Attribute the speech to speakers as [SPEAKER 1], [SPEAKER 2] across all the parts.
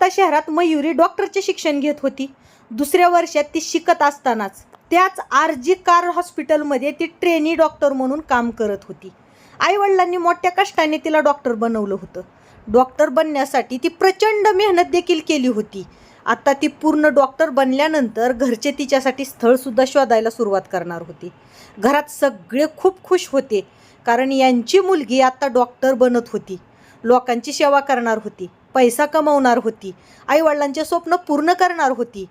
[SPEAKER 1] कलकत्ता शहरात मयुरी डॉक्टरचे शिक्षण घेत होती. दुसऱ्या वर्षात ती शिकत असतानाच त्याच आर जी कार हॉस्पिटलमध्ये ती ट्रेनी डॉक्टर म्हणून काम करत होती. आईवडिलांनी मोठ्या कष्टाने तिला डॉक्टर बनवलं होतं. डॉक्टर बनण्यासाठी ती प्रचंड मेहनत देखील केली होती. आता ती पूर्ण डॉक्टर बनल्यानंतर घरचे तिच्यासाठी स्थळसुद्धा शोधायला सुरुवात करणार होती. घरात सगळे खूप खुश होते कारण यांची मुलगी आता डॉक्टर बनत होती. लोकांची सेवा करणार होती. पैसा कमवणार होती. आईवडिलांचे स्वप्न पूर्ण करणार होती.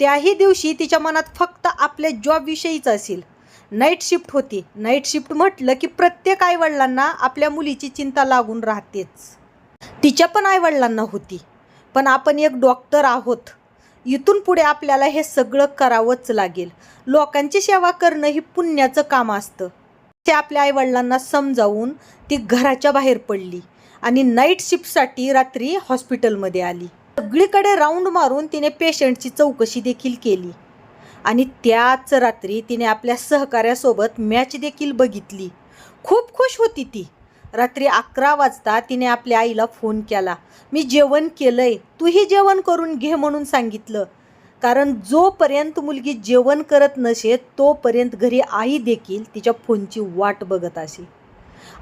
[SPEAKER 1] त्याही दिवशी तिच्या मनात फक्त आपल्या जॉबविषयीच असेल. नाईट शिफ्ट होती. नाईट शिफ्ट म्हटलं की प्रत्येक आईवडिलांना आपल्या मुलीची चिंता लागून राहतेच. तिच्या पण आईवडिलांना होती. पण आपण एक डॉक्टर आहोत. इथून पुढे आपल्याला हे सगळं करावंच लागेल. लोकांची सेवा करणं ही पुण्याचं काम असतं. ते आपल्या आईवडिलांना समजावून ती घराच्या बाहेर पडली. आणि नाईट शिफ्टसाठी रात्री हॉस्पिटलमध्ये आली. सगळीकडे राऊंड मारून तिने पेशंटची चौकशी देखील केली. आणि त्याच रात्री तिने आपल्या सहकाऱ्यासोबत मॅच देखील बघितली. खूप खुश होती ती. रात्री अकरा वाजता तिने आपल्या आईला फोन केला. मी जेवण केलंय. तूही जेवण करून घे म्हणून सांगितलं. कारण जोपर्यंत मुलगी जेवण करत नसे तोपर्यंत घरी आई देखील तिच्या फोनची वाट बघत असे.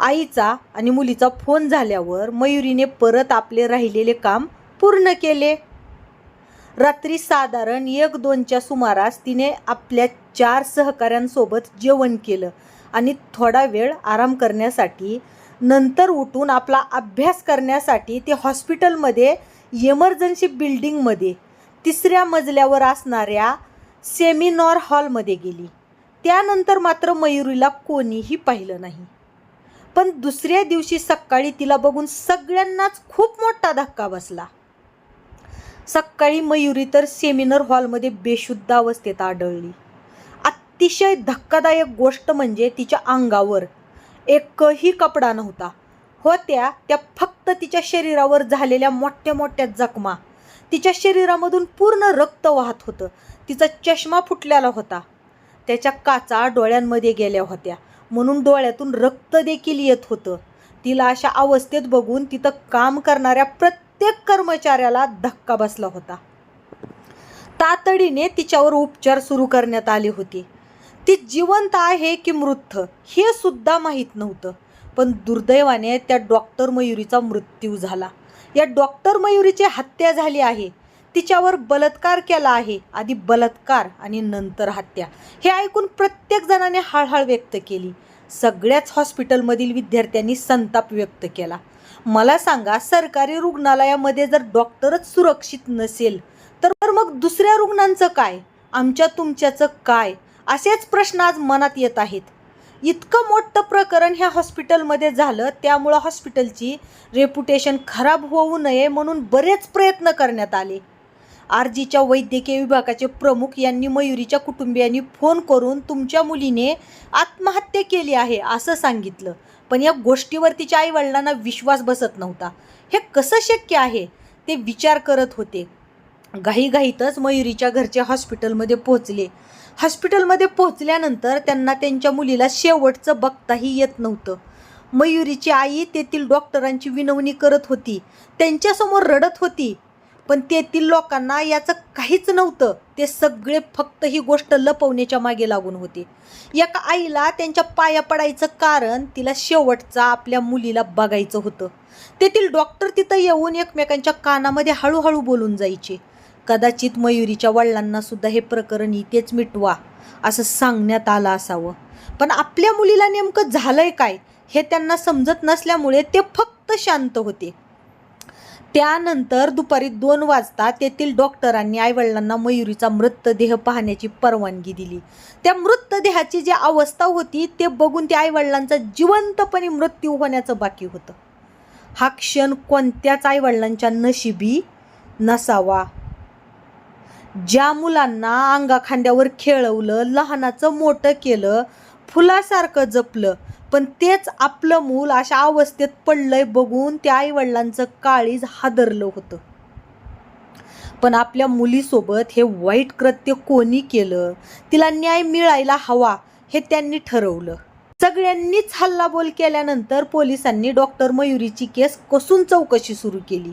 [SPEAKER 1] आईचा आणि मुलीचा फोन झाल्यावर मयुरीने परत आपले राहिलेले काम पूर्ण केले. रात्री साधारण एक दोनच्या सुमारास तिने आपल्या चार सहकाऱ्यांसोबत जेवण केलं आणि थोडा वेळ आराम करण्यासाठी नंतर उठून आपला अभ्यास करण्यासाठी ते हॉस्पिटलमध्ये इमर्जन्सी बिल्डिंगमध्ये तिसऱ्या मजल्यावर असणाऱ्या सेमिनॉर हॉलमध्ये गेली. त्यानंतर मात्र मयुरीला कोणीही पाहिलं नाही. पण दुसऱ्या दिवशी सकाळी तिला बघून सगळ्यांनाच खूप मोठा धक्का बसला. सकाळी मयुरी तर सेमिनर हॉलमध्ये बेशुद्ध अवस्थेत आढळली. अतिशय धक्कादायक गोष्ट म्हणजे तिच्या अंगावर एकही कपडा नव्हता. होत्या त्या फक्त तिच्या शरीरावर झालेल्या मोठ्या मोठ्या जखमा. तिच्या शरीरामधून पूर्ण रक्त वाहत होतं. तिचा चष्मा फुटलेला होता. त्याच्या काचा डोळ्यांमध्ये गेल्या होत्या. म्हणून डोळ्यातून रक्त देखील येत होतं. तिला अशा अवस्थेत बघून तिथं काम करणाऱ्या प्रत्येक कर्मचाऱ्याला धक्का बसला होता. तातडीने तिच्यावर उपचार सुरू करण्यात आले होते. ती जिवंत आहे की मृत हे सुद्धा माहीत नव्हतं. पण दुर्दैवाने त्या डॉक्टर मयुरीचा मृत्यू झाला. या डॉक्टर मयुरीची हत्या झाली आहे. तिच्यावर बलात्कार केला आहे. आधी बलात्कार आणि नंतर हत्या. हे ऐकून प्रत्येक जणाने हळहळ व्यक्त केली. सगळ्याच हॉस्पिटलमधील विद्यार्थ्यांनी संताप व्यक्त केला. मला सांगा सरकारी रुग्णालयामध्ये जर डॉक्टरच सुरक्षित नसेल तर मग दुसऱ्या रुग्णांचं काय? आमच्या तुमच्याचं काय? असेच प्रश्न आज मनात येत आहेत. इतकं मोठं प्रकरण ह्या हॉस्पिटलमध्ये झालं त्यामुळं हॉस्पिटलची रेपुटेशन खराब होऊ नये म्हणून बरेच प्रयत्न करण्यात आले. आर जीच्या वैद्यकीय विभागाचे प्रमुख यांनी मयुरीच्या कुटुंबियांनी फोन करून तुमच्या मुलीने आत्महत्या केली आहे असं सांगितलं. पण या गोष्टीवर तिच्या आईवडिलांना विश्वास बसत नव्हता. हे कसं शक्य आहे? ते विचार करत होते. घाईघाईतच मयुरीच्या घरचे हॉस्पिटलमध्ये पोहोचले. हॉस्पिटलमध्ये पोहोचल्यानंतर त्यांना त्यांच्या मुलीला शेवटचं बघताही येत नव्हतं. मयुरीची आई तेथील डॉक्टरांची विनवणी करत होती. त्यांच्यासमोर रडत होती. पण तेथील लोकांना याचं काहीच नव्हतं. ते सगळे फक्त ही गोष्ट लपवण्याच्या मागे लागून होते. एका आईला त्यांच्या पाया पडायचं कारण तिला शेवटचा आपल्या मुलीला बघायचं होतं. तेथील डॉक्टर तिथं येऊन एकमेकांच्या कानामध्ये हळूहळू बोलून जायचे. कदाचित मयुरीच्या वडिलांना सुद्धा हे प्रकरण इथेच मिटवा असं सांगण्यात आलं असावं. पण आपल्या मुलीला नेमकं झालंय काय हे त्यांना समजत नसल्यामुळे ते फक्त शांत होते. त्यानंतर दुपारी दोन वाजता तेथील डॉक्टरांनी आईवडिलांना मयुरीचा मृतदेह पाहण्याची परवानगी दिली. त्या मृतदेहाची जी अवस्था होती ते बघून त्या आईवडिलांचा जिवंतपणे मृत्यू होण्याचं बाकी होतं. हा क्षण कोणत्याच आईवडिलांच्या नशिबी नसावा. ज्या मुलांना अंगाखांद्यावर खेळवलं लहानाचं मोठं केलं फुलासारखं जपलं पण तेच आपलं मूल अशा अवस्थेत पडलंय बघून त्या आईवडिलांचं काळीज हादरलं होतं. पण आपल्या मुलीसोबत हे वाईट कृत्य कोणी केलं? तिला न्याय मिळायला हवा हे त्यांनी ठरवलं. सगळ्यांनीच हल्लाबोल केल्यानंतर पोलिसांनी डॉक्टर मयुरीची केस कसून चौकशी सुरू केली.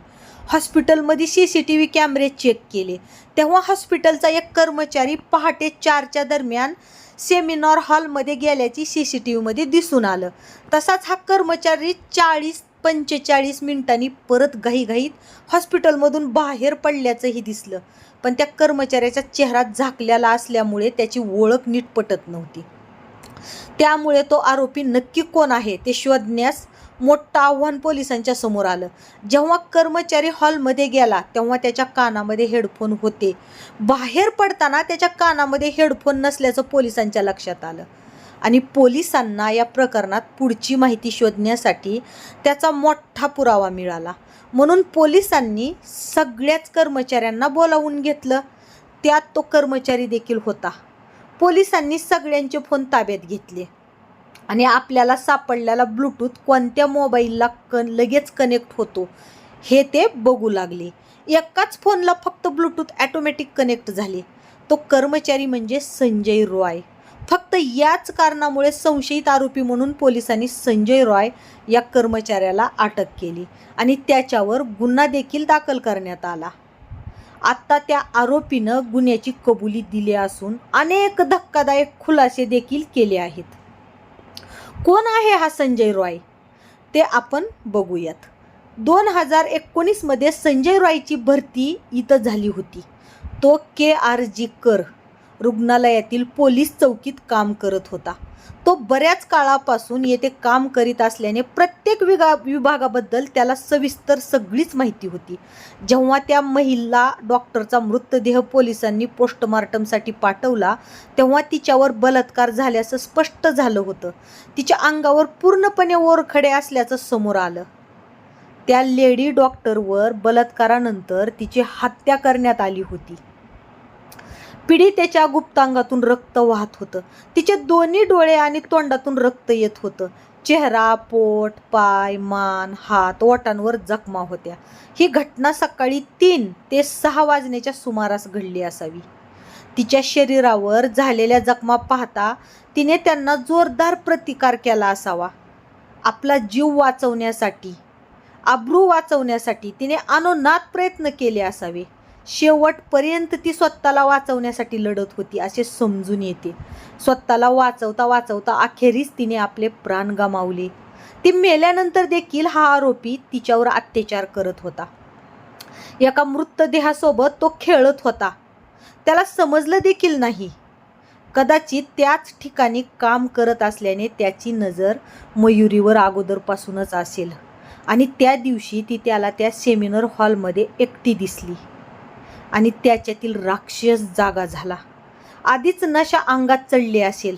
[SPEAKER 1] हॉस्पिटलमध्ये सी सी टी व्ही कॅमेरे चेक केले. तेव्हा हॉस्पिटलचा एक कर्मचारी पहाटे चारच्या दरम्यान सेमिनार हॉलमध्ये गेल्याची सी सी टी व्हीमध्ये दिसून आलं. तसाच हा कर्मचारी चाळीस पंचेचाळीस मिनिटांनी परत घाईघाईत हॉस्पिटलमधून बाहेर पडल्याचंही दिसलं. पण त्या कर्मचाऱ्याचा चेहरा झाकलेला असल्यामुळे त्याची ओळख नीट पटत नव्हती. त्यामुळे तो आरोपी नक्की कोण आहे ते शोधण्यास मोठं आव्हान पोलिसांच्या समोर आलं. जेव्हा कर्मचारी हॉलमध्ये गेला तेव्हा त्याच्या कानामध्ये हेडफोन होते. बाहेर पडताना त्याच्या कानामध्ये हेडफोन नसल्याचं पोलिसांच्या लक्षात आलं. आणि पोलिसांना या प्रकरणात पुढची माहिती शोधण्यासाठी त्याचा मोठा पुरावा मिळाला. म्हणून पोलिसांनी सगळ्याच कर्मचाऱ्यांना बोलावून घेतलं. त्यात तो कर्मचारी देखील होता. पोलिसांनी सगळ्यांचे फोन ताब्यात घेतले. आणि आपल्याला सापडलेला ब्लूटूथ कोणत्या मोबाईलला क लगेच कनेक्ट होतो हे ते बघू लागले. एकाच फोनला फक्त ब्लूटूथ ॲटोमॅटिक कनेक्ट झाले. तो कर्मचारी म्हणजे संजय रॉय. फक्त याच कारणामुळे संशयित आरोपी म्हणून पोलिसांनी संजय रॉय या कर्मचाऱ्याला अटक केली आणि त्याच्यावर गुन्हा देखील दाखल करण्यात आला. आत्ता त्या आरोपीनं गुन्ह्याची कबुली दिली असून अनेक धक्कादायक खुलासे देखील केले आहेत. कोण आहे हा संजय रॉय? ते आपण बघूयात. दोन हजार एकोणीसमध्ये संजय रॉयची भरती इथं झाली होती. तो के आर जी कर रुग्णालयातील पोलीस चौकीत काम करत होता. तो बऱ्याच काळापासून येथे काम करीत असल्याने प्रत्येक विगा विभागाबद्दल त्याला सविस्तर सगळीच माहिती होती. जेव्हा त्या महिला डॉक्टरचा मृतदेह पोलिसांनी पोस्टमार्टमसाठी पाठवला तेव्हा तिच्यावर बलात्कार झाल्याचं स्पष्ट झालं होतं. तिच्या अंगावर पूर्णपणे ओरखडे असल्याचं समोर आलं. त्या लेडी डॉक्टरवर बलात्कारानंतर तिची हत्या करण्यात आली होती. पीडितेच्या गुप्तांगातून रक्त वाहत होतं. तिचे दोन्ही डोळे आणि तोंडातून रक्त येत होतं. चेहरा पोट पाय मान हात ओटांवर जखमा होत्या. ही घटना सकाळी तीन ते सहा वाजण्याच्या सुमारास घडली असावी. तिच्या शरीरावर झालेल्या जखमा पाहता तिने त्यांना जोरदार प्रतिकार केला असावा. आपला जीव वाचवण्यासाठी आब्रू वाचवण्यासाठी तिने अनोनात प्रयत्न केले असावे. शेवटपर्यंत ती स्वतःला वाचवण्यासाठी लढत होती असे समजून येते. स्वतःला वाचवता वाचवता अखेरीस तिने आपले प्राण गमावले. ती मेल्यानंतर देखील हा आरोपी तिच्यावर अत्याचार करत होता. एका मृतदेहासोबत तो खेळत होता. त्याला समजलं देखील नाही. कदाचित त्याच ठिकाणी काम करत असल्याने त्याची नजर मयुरीवर अगोदरपासूनच असेल आणि त्या दिवशी ती त्याला त्या सेमिनार हॉलमध्ये एकटी दिसली. आणि त्याच्यातील राक्षस जागा झाला. आधीच नशा अंगात चढली असेल.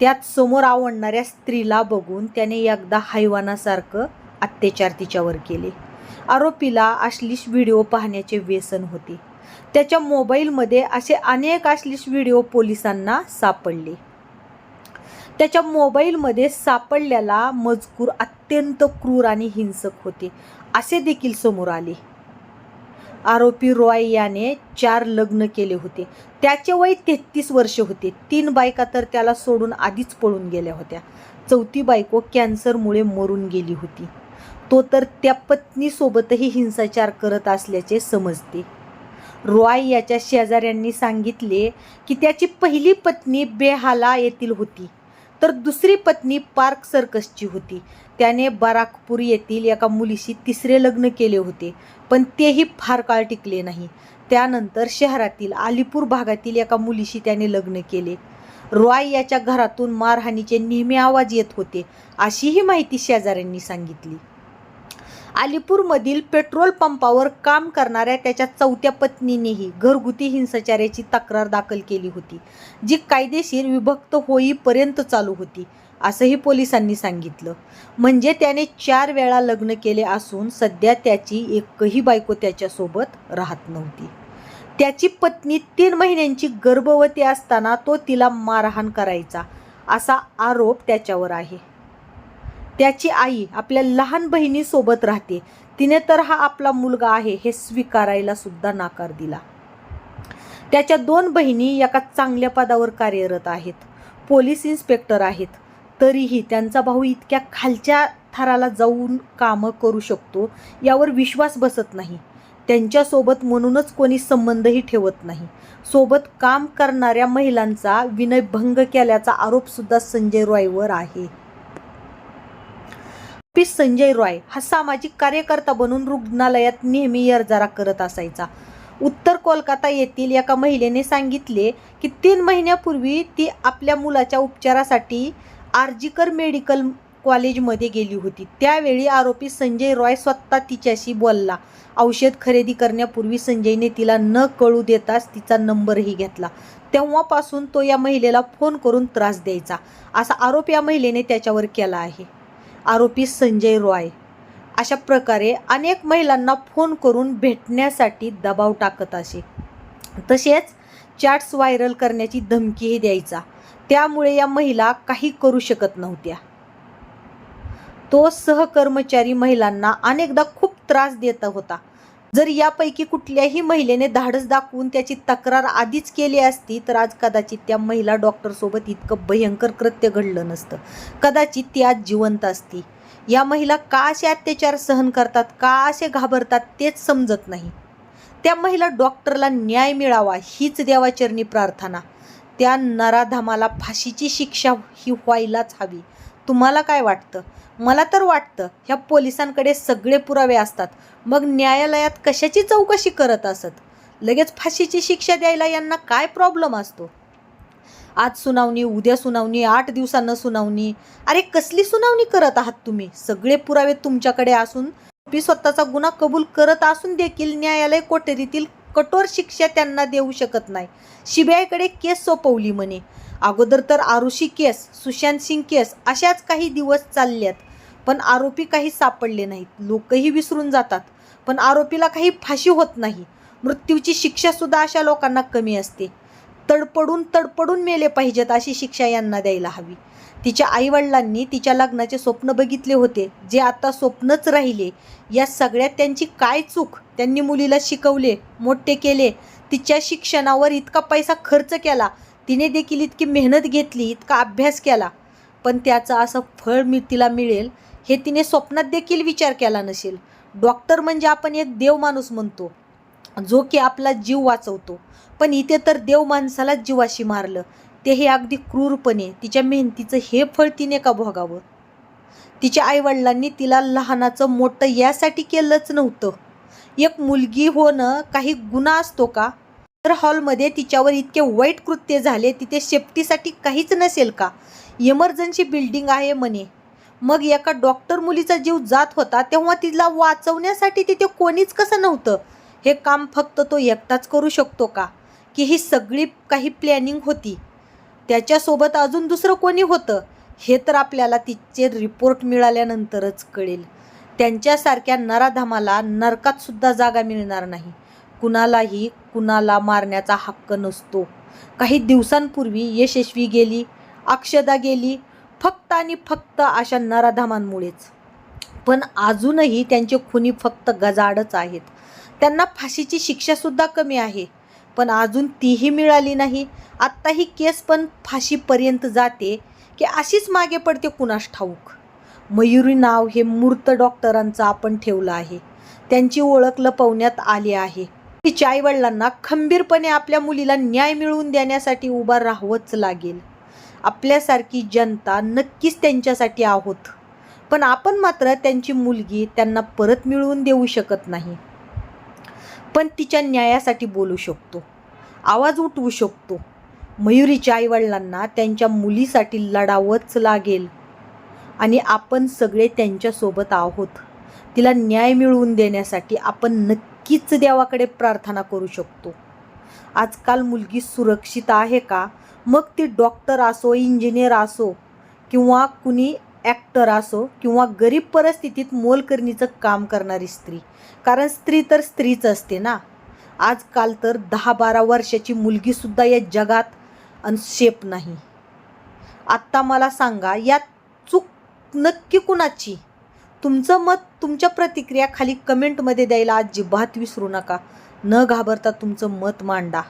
[SPEAKER 1] त्यात समोर आवडणाऱ्या स्त्रीला बघून त्याने एकदा हैवानासारखं अत्याचार तिच्यावर केले. आरोपीला अश्लीष व्हिडिओ पाहण्याचे व्यसन होते. त्याच्या मोबाईलमध्ये असे अनेक अश्लीष व्हिडिओ पोलिसांना सापडले. त्याच्या मोबाईलमध्ये सापडलेला मजकूर अत्यंत क्रूर आणि हिंसक होते असे देखील समोर आले. आरोपी रॉय याने चार लग्न केले होते. त्याचे वय तेहतीस वर्ष होते. तीन बायका तर त्याला सोडून आधीच पळून गेल्या होत्या. चौथी बायको कॅन्सरमुळे मरून गेली होती. तो तर त्या पत्नीसोबतही हिंसाचार करत असल्याचे समजते. रॉय याच्या शेजाऱ्यांनी सांगितले की त्याची पहिली पत्नी बेहाला येथील होती. तर दुसरी पत्नी पार्क सर्कसची होती. त्याने बाराकपूर येथील एका मुलीशी तिसरे लग्न केले होते पण तेही फार काळ टिकले नाही. त्यानंतर शहरातील अलीपूर भागातील एका मुलीशी त्याने लग्न केले. रॉय याच्या घरातून मारहाणीचे नेहमी आवाज येत होते अशीही माहिती शेजाऱ्यांनी सांगितली. अलीपूरमधील पेट्रोल पंपावर काम करणाऱ्या त्याच्या चौथ्या पत्नीनेही घरगुती हिंसाचाराची तक्रार दाखल केली होती जी कायदेशीर विभक्त होईपर्यंत चालू होती असंही पोलिसांनी सांगितलं. म्हणजे त्याने चार वेळा लग्न केले असून सध्या त्याची एकही बायको त्याच्यासोबत राहत नव्हती. त्याची पत्नी तीन महिन्यांची गर्भवती असताना तो तिला मारहाण करायचा असा आरोप त्याच्यावर आहे. त्याची आई आपल्या लहान बहिणीसोबत राहते. तिने तर हा आपला मुलगा आहे हे स्वीकारायला सुद्धा नाकार दिला. त्याच्या दोन बहिणी एका चांगल्या पदावर कार्यरत आहेत. पोलीस इन्स्पेक्टर आहेत. तरीही त्यांचा भाऊ इतक्या खालच्या थराला जाऊन कामं करू शकतो यावर विश्वास बसत नाही. त्यांच्यासोबत म्हणूनच कोणी संबंधही ठेवत नाही. सोबत काम करणाऱ्या महिलांचा विनयभंग केल्याचा आरोपसुद्धा संजय रॉयवर आहे. पी संजय रॉय हा सामाजिक कार्यकर्ता बनून रुग्णालयात नेहमी यरजारा करत असायचा. उत्तर कोलकाता येथील एका महिलेने सांगितले की तीन महिन्यापूर्वी ती आपल्या मुलाच्या उपचारासाठी आर्जिकर मेडिकल कॉलेजमध्ये गेली होती. त्यावेळी आरोपी संजय रॉय स्वतः तिच्याशी बोलला. औषध खरेदी करण्यापूर्वी संजयने तिला न कळू देताच तिचा नंबरही घेतला. तेव्हापासून तो या महिलेला फोन करून त्रास द्यायचा. असा आरोप या महिलेने त्याच्यावर केला आहे. आरोपी संजय रॉय. अशा प्रकारे अनेक महिलांना फोन करून भेटण्यासाठी दबाव टाकत असे. तसेच चॅट्स व्हायरल करण्याची धमकीही द्यायचा. त्यामुळे या महिला काही करू शकत नव्हत्या. तो सहकर्मचारी महिलांना अनेकदा खूप त्रास देत होता. जर यापैकी कुठल्याही महिलेने धाडस दाखवून त्याची तक्रार आधीच केली असती तर आज कदाचित त्या महिला डॉक्टरसोबत इतकं भयंकर कृत्य घडलं नसतं. कदाचित ती आज जिवंत असती. या महिला का असे अत्याचार सहन करतात का असे घाबरतात तेच समजत नाही. त्या महिला डॉक्टरला न्याय मिळावा हीच देवाचरणी प्रार्थना. त्या नराधामाला फाशीची शिक्षा ही व्हायलाच हवी. तुम्हाला काय वाटतं? मला तर वाटतं ह्या पोलिसांकडे सगळे पुरावे असतात. मग न्यायालयात कशाची चौकशी करत असत? लगेच फाशीची शिक्षा द्यायला यांना काय प्रॉब्लेम असतो? आज सुनावणी उद्या सुनावणी आठ दिवसानं सुनावणी. अरे कसली सुनावणी करत आहात तुम्ही? सगळे पुरावे तुमच्याकडे असून तुम्ही स्वतःचा गुन्हा कबूल करत असून देखील न्यायालय कोठडीतील कठोर शिक्षा त्यांना देऊ शकत नाही. सीबीआयकडे केस सोपवली म्हणे. अगोदर तर आरुषी केस सुशांत सिंग केस अशाच काही दिवस चालल्यात. पण आरोपी काही सापडले नाहीत. लोकही विसरून जातात. पण आरोपीला काही फाशी होत नाही. मृत्यूची शिक्षासुद्धा अशा लोकांना कमी असते. तडपडून तडपडून मेले पाहिजेत अशी शिक्षा यांना द्यायला हवी. तिच्या आईवडिलांनी तिच्या लग्नाचे स्वप्न बघितले होते. जे आता स्वप्नच राहिले. या सगळ्यात त्यांची काय चूक? त्यांनी मुलीला शिकवले मोठे केले. तिच्या शिक्षणावर इतका पैसा खर्च केला. तिने देखील इतकी मेहनत घेतली इतका अभ्यास केला. पण त्याचं असं फळ मी तिला मिळेल हे तिने स्वप्नात देखील विचार केला नसेल. डॉक्टर म्हणजे आपण एक देव माणूस म्हणतो जो की आपला जीव वाचवतो. पण इथे तर देव माणसाला जीवाशी मारलं. तेही अगदी क्रूरपणे तिच्या मेहनतीचं हे फळ तिने का भोगावं? तिच्या आईवडिलांनी तिला लहानाचं मोठं यासाठी केलंच नव्हतं. एक मुलगी होणं काही गुन्हा असतो का? तर हॉलमध्ये तिच्यावर इतके वाईट कृत्य झाले तिथे सेफ्टीसाठी काहीच नसेल का? इमर्जन्सी बिल्डिंग आहे म्हणे. मग एका डॉक्टर मुलीचा जीव जात होता तेव्हा तिला वाचवण्यासाठी तिथे कोणीच कसं नव्हतं? हे काम फक्त तो एकटाच करू शकतो का? की ही सगळी काही प्लॅनिंग होती? त्याच्यासोबत अजून दुसरं कोणी होतं? हे तर आपल्याला तिचे रिपोर्ट मिळाल्यानंतरच कळेल. त्यांच्यासारख्या नराधामाला नरकात सुद्धा जागा मिळणार नाही. कुणालाही कुणाला मारण्याचा हक्क नसतो. काही दिवसांपूर्वी यशस्वी गेली अक्षदा गेली फक्त आणि फक्त अशा नराधामांमुळेच. पण अजूनही त्यांचे खुनी फक्त गजाडच आहेत. त्यांना फाशीची शिक्षासुद्धा कमी आहे. पण अजून तीही मिळाली नाही. आत्ता ही केस पण फाशीपर्यंत जाते की अशीच मागे पडते कुणास ठाऊक. मयुरी नाव हे मूर्त डॉक्टरांचं आपण ठेवलं आहे. त्यांची ओळख लपवण्यात आली आहे. तिच्या आईवडिलांना खंबीरपणे आपल्या मुलीला न्याय मिळवून देण्यासाठी उभा राहावंच लागेल. आपल्यासारखी जनता नक्कीच त्यांच्यासाठी आहोत. पण आपण मात्र त्यांची मुलगी त्यांना परत मिळवून देऊ शकत नाही. पण तिच्या न्यायासाठी बोलू शकतो. आवाज उठवू शकतो. मयुरीच्या आईवडिलांना त्यांच्या मुलीसाठी लढावंच लागेल. आणि आपण सगळे त्यांच्यासोबत आहोत. तिला न्याय मिळवून देण्यासाठी आपण नक्कीच देवाकडे प्रार्थना करू शकतो. आजकाल मुलगी सुरक्षित आहे का? मग ती डॉक्टर असो इंजिनियर असो किंवा कुणी ॲक्टर असो किंवा गरीब परिस्थितीत मोलकरणीचं काम करणारी स्त्री. कारण स्त्री तर स्त्रीच असते ना. आजकाल तर दहा बारा वर्षाची मुलगीसुद्धा या जगात अनशेप नाही. आत्ता मला सांगा यात चूक नक्की कुणाची? तुमचं मत तुमच्या प्रतिक्रिया खाली कमेंटमध्ये द्यायला अजिबात विसरू नका. न घाबरता तुमचं मत मांडा.